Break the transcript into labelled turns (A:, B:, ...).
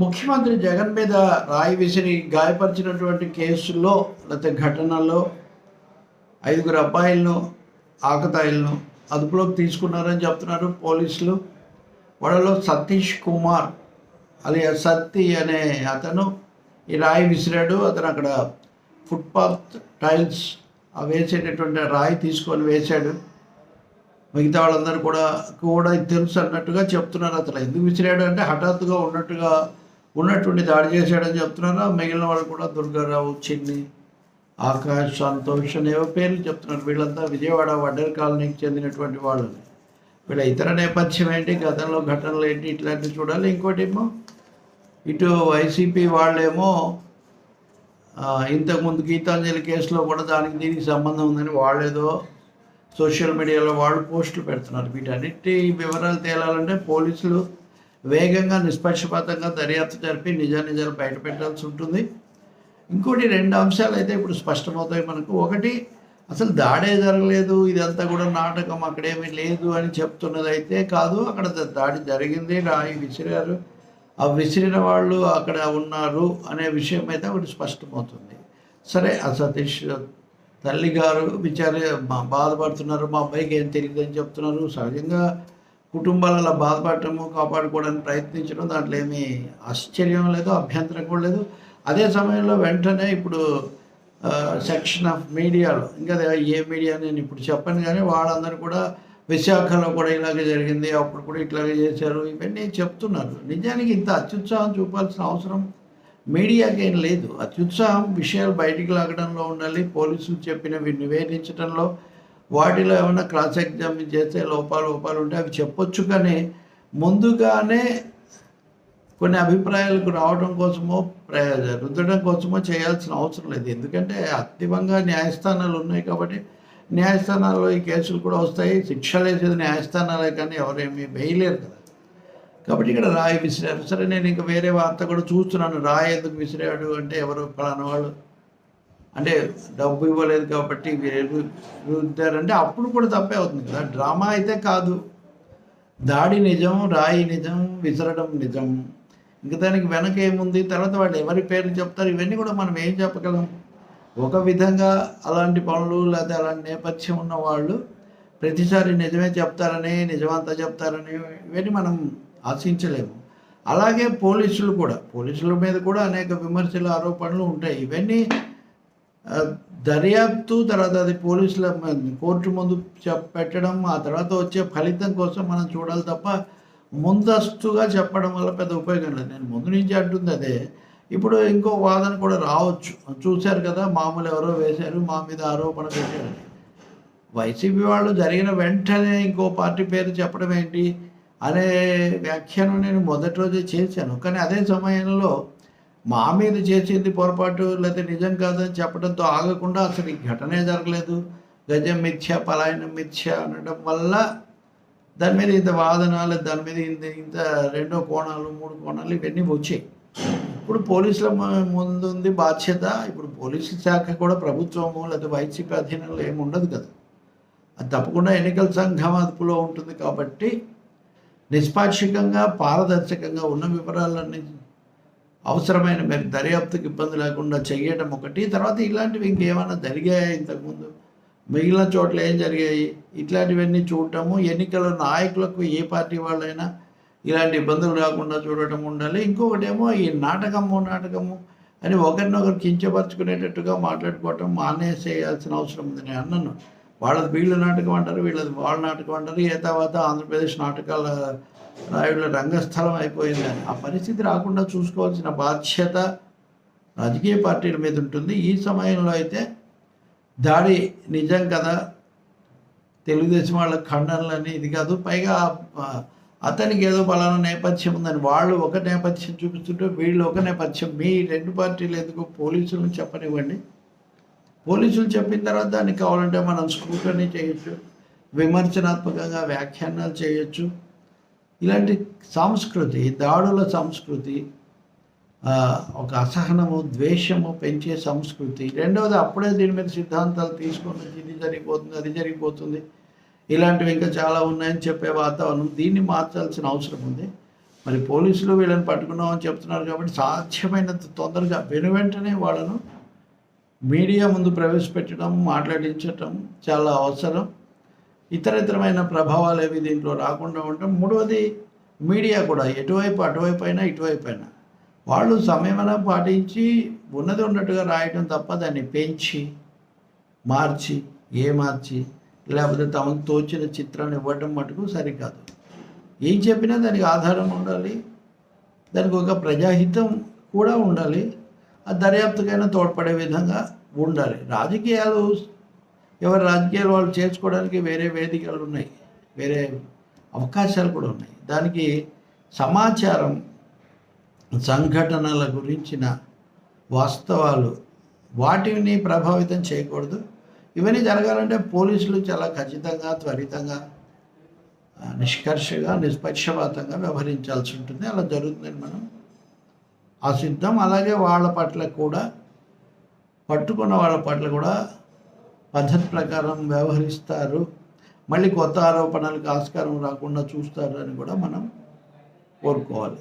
A: ముఖ్యమంత్రి జగన్ మీద రాయి విసిరి గాయపరిచినటువంటి కేసుల్లో లేకపోతే ఘటనల్లో ఐదుగురు అబ్బాయిలను ఆకతాయిలను అదుపులోకి తీసుకున్నారని చెప్తున్నారు పోలీసులు. వాళ్ళలో సతీష్ కుమార్ అలియా సత్తి అనే అతను ఈ రాయి విసిరాడు. అతను అక్కడ ఫుట్పాత్ టైల్స్ ఆ వేసేటటువంటి రాయి తీసుకొని వేశాడు. మిగతా వాళ్ళందరూ కూడా కూడా తెలుసు అన్నట్టుగా చెప్తున్నారు. అతను ఎందుకు విసిరాడు అంటే హఠాత్తుగా ఉన్నట్టుగా ఉన్నటువంటి దాడి చేశాడని చెప్తున్నారు? మిగిలిన వాళ్ళు కూడా దుర్గారావు చిన్ని ఆకాష్ సంతోష్ అనేవో పేర్లు చెప్తున్నారు. వీళ్ళంతా విజయవాడ వడ్డర్ కాలనీకి చెందినటువంటి వాళ్ళు వీళ్ళ ఇతర నేపథ్యం ఏంటి? గతంలో ఘటనలు ఏంటి? ఇట్లాంటివి చూడాలి. ఇంకోటి ఏమో ఇటు వైసీపీ వాళ్ళేమో ఇంతకుముందు గీతాంజలి కేసులో కూడా దానికి దీనికి సంబంధం ఉందని వాళ్ళేదో సోషల్ మీడియాలో వాళ్ళు పోస్టులు పెడుతున్నారు. వీటన్నిటి వివరాలు తేలాలంటే పోలీసులు వేగంగా నిష్పక్షపాతంగా దర్యాప్తు జరిపి నిజానిజాలు బయట పెట్టాల్సి ఉంటుంది. ఇంకోటి రెండు అంశాలు అయితే ఇప్పుడు స్పష్టమవుతాయి మనకు. ఒకటి అసలు దాడే జరగలేదు ఇదంతా కూడా నాటకం అక్కడేమీ లేదు అని చెప్తున్నది అయితే కాదు. అక్కడ దాడి జరిగింది రాయి విసిరారు. ఆ విసిరిన వాళ్ళు అక్కడ ఉన్నారు అనే విషయం అయితే ఒకటి స్పష్టమవుతుంది. సరే ఆ సతీష్ తల్లి గారు మా- బాధపడుతున్నారు మా అబ్బాయికి ఏం తెలియదు అని చెప్తున్నారు. సహజంగా కుటుంబాలలో బాధపడటము కాపాడుకోవడానికి ప్రయత్నించడం దాంట్లో ఏమీ ఆశ్చర్యం లేదు అభ్యంతరం కూడా లేదు. అదే సమయంలో వెంటనే ఇప్పుడు సెక్షన్ ఆఫ్ మీడియాలో ఇంకా ఏ మీడియా నేను ఇప్పుడు చెప్పను కానీ వాళ్ళందరూ కూడా విశాఖలో కూడా ఇలాగే జరిగింది అప్పుడు కూడా ఇట్లాగే చేశారు ఇవన్నీ చెప్తున్నారు. నిజానికి ఇంత అత్యుత్సాహం చూపాల్సిన అవసరం మీడియాకి ఏం లేదు. అత్యుత్సాహం విషయాలు బయటికి లాగడంలో ఉండాలి పోలీసులు చెప్పినవి నివేదించడంలో వాటిలో ఏమైనా క్రాస్ ఎగ్జామిన్ చేస్తే లోపాలు లోపాలు ఉంటే అవి చెప్పొచ్చు కానీ ముందుగానే కొన్ని అభిప్రాయాలకు రావడం కోసమో రుద్దడం కోసమో చేయాల్సిన అవసరం లేదు. ఎందుకంటే అంతిమంగా న్యాయస్థానాలు ఉన్నాయి కాబట్టి న్యాయస్థానాల్లో ఈ కేసులు కూడా వస్తాయి. శిక్షలు వేసేది న్యాయస్థానాలే కానీ ఎవరేమీ వేయలేరు కదా. కాబట్టి ఇక్కడ రాయి విసిరారు. సరే నేను ఇంకా వేరే వార్త కూడా చూస్తున్నాను. రాయి ఎందుకు విసిరాడు? అంటే ఎవరు? ఫలానా వాళ్ళు? అంటే డబ్బు ఇవ్వలేదు కాబట్టి అంటే అప్పుడు కూడా తప్పే అవుతుంది కదా. డ్రామా అయితే కాదు. దాడి నిజం రాయి నిజం విసరడం నిజం. ఇంకా దానికి వెనక ఏముంది? తర్వాత వాళ్ళు ఎవరి పేర్లు చెప్తారు? ఇవన్నీ కూడా మనం ఏం చెప్పగలం? ఒక విధంగా అలాంటి పనులు లేదా అలాంటి నేపథ్యం ఉన్న వాళ్ళు ప్రతిసారి నిజమే చెప్తారని నిజమంతా చెప్తారని ఇవన్నీ మనం ఆశించలేము. అలాగే పోలీసులు కూడా పోలీసుల మీద కూడా అనేక విమర్శలు ఆరోపణలు ఉంటాయి. ఇవన్నీ దర్యాప్తు తర్వాత అది పోలీసుల కోర్టు ముందు చెప్ పెట్టడం ఆ తర్వాత వచ్చే ఫలితం కోసం మనం చూడాలి తప్ప ముందస్తుగా చెప్పడం వల్ల పెద్ద ఉపయోగం లేదు. నేను ముందు నుంచి అంటుంది అదే. ఇప్పుడు ఇంకో వాదన కూడా రావచ్చు. చూశారు కదా మామూలు ఎవరో వేశారు మా మీద ఆరోపణ పెట్టారు. వైసీపీ వాళ్ళు జరిగిన వెంటనే ఇంకో పార్టీ పేరు చెప్పడం ఏంటి? అనే వ్యాఖ్యానం నేను మొదటి రోజే చేశాను. కానీ అదే సమయంలో మా మీద చేసింది పొరపాటు లేకపోతే నిజం కాదని చెప్పడంతో ఆగకుండా అసలు ఈ ఘటనే జరగలేదు. గజం మిథ్య పలాయనం మిథ్య అనడం వల్ల దాని మీద ఇంత వాదనాలు దాని మీద ఇంత ఇంత రెండో కోణాలు మూడు కోణాలు ఇవన్నీ వచ్చాయి. ఇప్పుడు పోలీసుల ముందు ఉంది బాధ్యత. ఇప్పుడు పోలీసు శాఖ కూడా ప్రభుత్వము లేదా వైసీపీ అధీనంలో ఏమి ఉండదు కదా. అది తప్పకుండా ఎన్నికల సంఘం అదుపులో ఉంటుంది కాబట్టి నిష్పాక్షికంగా పారదర్శకంగా ఉన్న వివరాలన్నీ అవసరమైన మీరు దర్యాప్తుకి ఇబ్బంది లేకుండా చేయడం ఒకటి. తర్వాత ఇలాంటివి ఇంకేమైనా జరిగాయా ఇంతకుముందు? మిగిలిన చోట్ల ఏం జరిగాయి? ఇట్లాంటివన్నీ చూడటము ఎన్నికల నాయకులకు ఏ పార్టీ వాళ్ళైనా ఇలాంటి ఇబ్బందులు రాకుండా చూడటం ఉండాలి. ఇంకొకటేమో ఈ నాటకము నాటకము అని ఒకరినొకరు కించపరుచుకునేటట్టుగా మాట్లాడుకోవటం మానేసేయాల్సిన అవసరం ఉంది. నేను అన్నాను వాళ్ళది వీళ్ళ నాటకం అంటారు వీళ్ళది వాళ్ళ నాటకం అంటారు. ఏ తర్వాత ఆంధ్రప్రదేశ్ నాటకాల రాయుళ్ళ రంగస్థలం అయిపోయింది అని. ఆ పరిస్థితి రాకుండా చూసుకోవాల్సిన బాధ్యత రాజకీయ పార్టీల మీద ఉంటుంది. ఈ సమయంలో అయితే దాడి నిజం కదా? తెలుగుదేశం వాళ్ళ ఖండనలని ఇది కాదు. పైగా అతనికి ఏదో పలానా నేపథ్యం ఉందని. వాళ్ళు ఒక నేపథ్యం చూపిస్తుంటే వీళ్ళు ఒక నేపథ్యం. మీ రెండు పార్టీలు ఎందుకు పోలీసులను చెప్పనివ్వండి? పోలీసులు చెప్పిన తర్వాత దానికి కావాలంటే మనం స్క్రూటనీ చేయొచ్చు విమర్శనాత్మకంగా వ్యాఖ్యానాలు చేయొచ్చు. ఇలాంటి సంస్కృతి దాడుల సంస్కృతి ఒక అసహనము ద్వేషము పెంచే సంస్కృతి. రెండవది అప్పుడే దీని మీద సిద్ధాంతాలు తీసుకొని ఇది జరిగిపోతుంది అది జరిగిపోతుంది. ఇలాంటివి ఇంకా చాలా ఉన్నాయని చెప్పే వాతావరణం. దీన్ని మార్చాల్సిన అవసరం ఉంది. మరి పోలీసులు వీళ్ళని పట్టుకున్నామని చెప్తున్నారు కాబట్టి సాధ్యమైనంత తొందరగా వెను వెంటనే వాళ్ళను మీడియా ముందు ప్రవేశపెట్టడం మాట్లాడించటం చాలా అవసరం. ఇతరితరమైన ప్రభావాలు ఏవి దీంట్లో రాకుండా ఉండటం. మూడవది మీడియా కూడా ఎటువైపు అటువైపు అయినా ఇటువైపు అయినా వాళ్ళు సంయమనం పాటించి ఉన్నది ఉన్నట్టుగా రాయటం తప్ప దాన్ని పెంచి మార్చి ఏ మార్చి లేకపోతే తమకు తోచిన చిత్రాన్ని ఇవ్వటం మటుకు సరికాదు. ఏం చెప్పినా దానికి ఆధారం ఉండాలి. దానికి ఒక ప్రజాహితం కూడా ఉండాలి. దర్యాప్తుకైనా తోడ్పడే విధంగా ఉండాలి. రాజకీయాలు ఎవరి రాజకీయాలు వాళ్ళు చేర్చుకోవడానికి వేరే వేదికలు ఉన్నాయి. వేరే అవకాశాలు కూడా ఉన్నాయి. దానికి సమాచారం సంఘటనల గురించిన వాస్తవాలు వాటిని ప్రభావితం చేయకూడదు. ఇవన్నీ జరగాలంటే పోలీసులు చాలా ఖచ్చితంగా త్వరితంగా నిష్కర్షగా నిష్పక్షపాతంగా వ్యవహరించాల్సి ఉంటుంది. అలా జరుగుతుందని మనం ఆ సిద్ధం అలాగే వాళ్ళ పట్ల కూడా పట్టుకున్న వాళ్ళ పట్ల కూడా పద్ధతి ప్రకారం వ్యవహరిస్తారు. మళ్ళీ కొత్త ఆరోపణలకు ఆస్కారం రాకుండా చూస్తారు అని కూడా మనం కోరుకోవాలి.